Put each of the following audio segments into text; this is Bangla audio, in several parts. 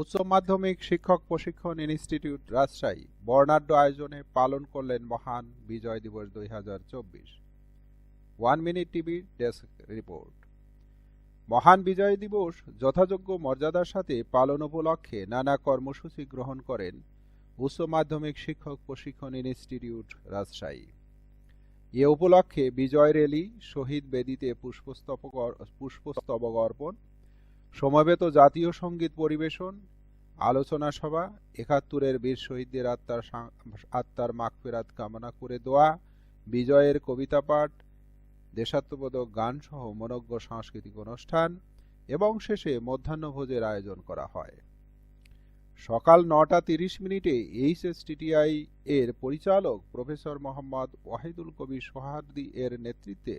উচ্চ মাধ্যমিক শিক্ষক প্রশিক্ষণ ইনস্টিটিউট রাজশাহী বর্ণাঢ্য আয়োজনে পালন করলেন মহান বিজয় দিবস দুই হাজার চব্বিশ। One minute TV desk report. মহান বিজয় দিবস যথাযোগ্য মর্যাদার সাথে পালন উপলক্ষে নানা কর্মসূচি গ্রহণ করেন উচ্চ মাধ্যমিক শিক্ষক প্রশিক্ষণ ইনস্টিটিউট রাজশাহী। এ উপলক্ষে বিজয় র্যালি, শহীদ বেদিতে পুষ্পস্তবক পুষ্পস্তবক অর্পণ সমবেত জাতীয় সংগীত পরিবেশন, আলোচনা সভা, একাত্তরের বীর শহীদদের আত্মার আত্মার মাগফিরাত কামনা করে দোয়া, বিজয়ের কবিতা পাঠ, দেশাত্মবোধক গান সহ মনজ্ঞ সাংস্কৃতিক অনুষ্ঠান এবং শেষে মধ্যাহ্নভোজের আয়োজন করা হয়। সকাল নটা তিরিশ মিনিটে এইচএসটিটিআই এর পরিচালক প্রফেসর মোহাম্মদ ওয়াহিদুল কবির সোহার্দি এর নেতৃত্বে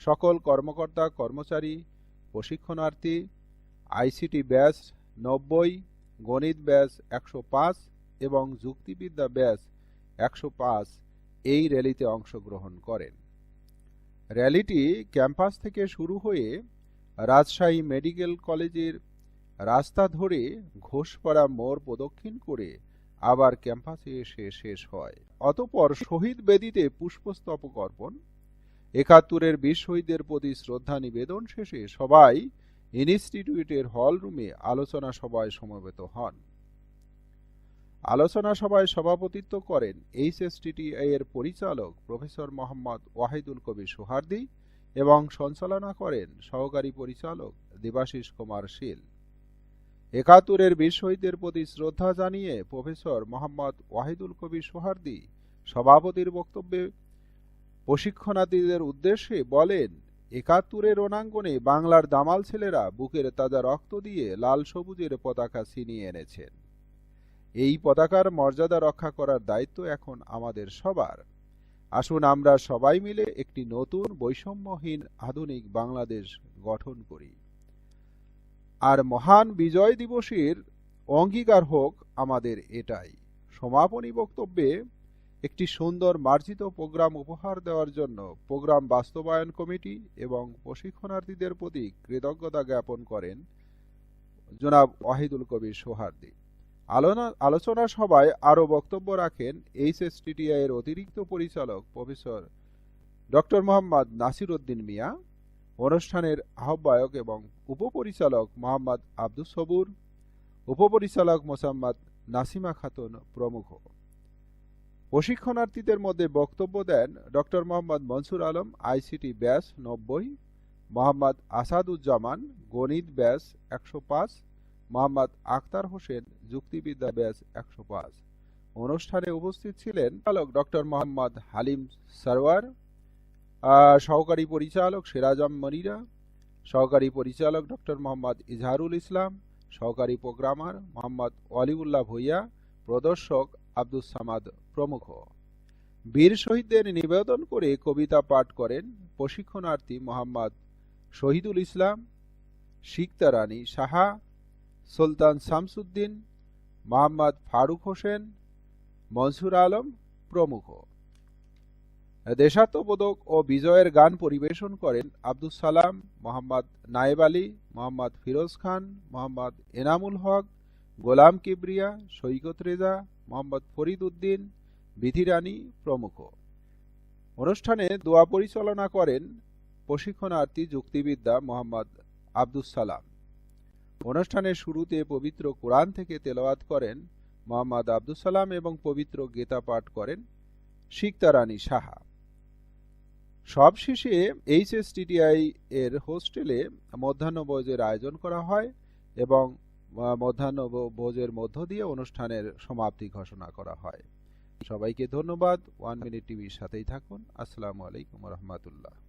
সকল কর্মকর্তা, কর্মচারী, প্রশিক্ষণার্থী আইসিটি ব্যাচ নব্বই, গণিত ব্যাচ একশো পাঁচ এবং যুক্তিবিদ্যা ব্যাচ একশো পাঁচ এই র্যালিতে অংশগ্রহণ করেন। র্যালিটি ক্যাম্পাস থেকে শুরু হয়ে রাজশাহী মেডিকেল কলেজের রাস্তা ধরে ঘোষপাড়া মোড় প্রদক্ষিণ করে আবার ক্যাম্পাসে এসে শেষ হয়। অতঃপর শহীদ বেদিতে পুষ্পস্তবক অর্পণ, একাত্তরের বীর শহীদদের প্রতি শ্রদ্ধা নিবেদন শেষে সবাই ইনস্টিটিউটের হল রুমে আলোচনা সভায় সমবেত হন। আলোচনা সভায় সভাপতিত্ব করেন এইচএসটিটিআই এর পরিচালক প্রফেসর মোহাম্মদ ওয়াহিদুল কবির সোহার্দি এবং সঞ্চালনা করেন সহকারী পরিচালক দেবাশিস কুমার শীল। একাত্তরের বীর শহীদদের প্রতি শ্রদ্ধা জানিয়ে প্রফেসর মোহাম্মদ ওয়াহিদুল কবির সোহার্দি সভাপতির বক্তব্যে প্রশিক্ষণার্থীদের উদ্দেশ্যে বলেন একাত্তরের রণাঙ্গনে বাংলার দামাল ছেলেরা বুকের তাজা রক্ত দিয়ে লাল সবুজের পতাকা ছিনিয়ে এনেছেন। এই পতাকার মর্যাদা রক্ষা করার দায়িত্ব এখন আমাদের সবার। আসুন আমরা সবাই মিলে একটি নতুন বৈষম্যহীন আধুনিক বাংলাদেশ গঠন করি। আর মহান বিজয় দিবসের অঙ্গীকার হোক আমাদের এটাই। সমাপনী বক্তব্যে একটি সুন্দর মার্জিত প্রোগ্রাম উপহার দেওয়ার জন্য প্রোগ্রাম বাস্তবায়ন কমিটি এবং প্রশিক্ষণার্থীদের প্রতি কৃতজ্ঞতা জ্ঞাপন করেন জনাব ওয়াহিদুল কবির সোহার্দি আলোচনা সভায় আরও বক্তব্য রাখেন এইচএসটিটিআই এর অতিরিক্ত পরিচালক প্রফেসর ডক্টর মোহাম্মদ নাসির উদ্দিন মিয়া, অনুষ্ঠানের আহ্বায়ক এবং উপপরিচালক মোহাম্মদ আব্দুস সবুর, উপপরিচালক মোসাম্মদ নাসিমা খাতুন প্রমুখ। প্রশিক্ষণার্থীদের মধ্যে বক্তব্য দেন doctor Mohammad Mansur Alam, ICT batch নব্বই, মোহাম্মদ আসাদুজ্জামান, গণিত ব্যাস একশো পাঁচ, মোহাম্মদ আখতার হোসেন, যুক্তিবিদ্যা ব্যাস একশো পাঁচ। অনুষ্ঠানে উপস্থিত ছিলেন চালক ডক্টর মোহাম্মদ হালিম সারওয়ার সহকারী পরিচালক সিরাজম মনিরা, সহকারী পরিচালক ডক্টর মোহাম্মদ ইজহারুল ইসলাম, সহকারী প্রোগ্রামার মোহাম্মদ ওয়ালিউল্লাহ ভুইয়া, প্রদর্শক আব্দুস সামাদ প্রমুখ। বীর শহীদদের নিবেদন করে কবিতা পাঠ করেন প্রশিক্ষণার্থী মোহাম্মদ শহীদুল ইসলাম শিকতা রানী সাহা, সুলতান শামসুদ্দিন, মোহাম্মদ ফারুক হোসেন, মনসুর আলম প্রমুখ। দেশাত্মবোধক ও বিজয়ের গান পরিবেশন করেন আব্দুস সালাম, মোহাম্মদ নায়েব আলী, মোহাম্মদ ফিরোজ খান, মোহাম্মদ এনামুল হক, গোলাম কিবরিয়া, সৈকত রেজা মোহাম্মদ ফরিদ উদ্দিন বিধি রানী প্রমুখ। অনুষ্ঠানে দোয়া পরিচালনা করেন প্রশিক্ষণার্থী যুক্তিবিদ্যা মোহাম্মদ আব্দুস সালাম। অনুষ্ঠানের শুরুতে পবিত্র কোরআন থেকে তেলাওয়াত করেন মোহাম্মদ আব্দুস সালাম এবং পবিত্র গীতা পাঠ করেন শিকতা রানী সাহা। সবশেষে এইচএসটিটিআই এর হোস্টেলে মধ্যাহ্ন মধ্যাহ্নভোজের আয়োজন করা হয় এবং মধ্যাহ্ন ভোজের মধ্য দিয়ে অনুষ্ঠানের সমাপ্তি ঘোষণা করা হয়। সবাইকে ধন্যবাদ। ওয়ান মিনিট টিভির সাথেই থাকুন। আসসালামু আলাইকুম রহমতুল্লাহ।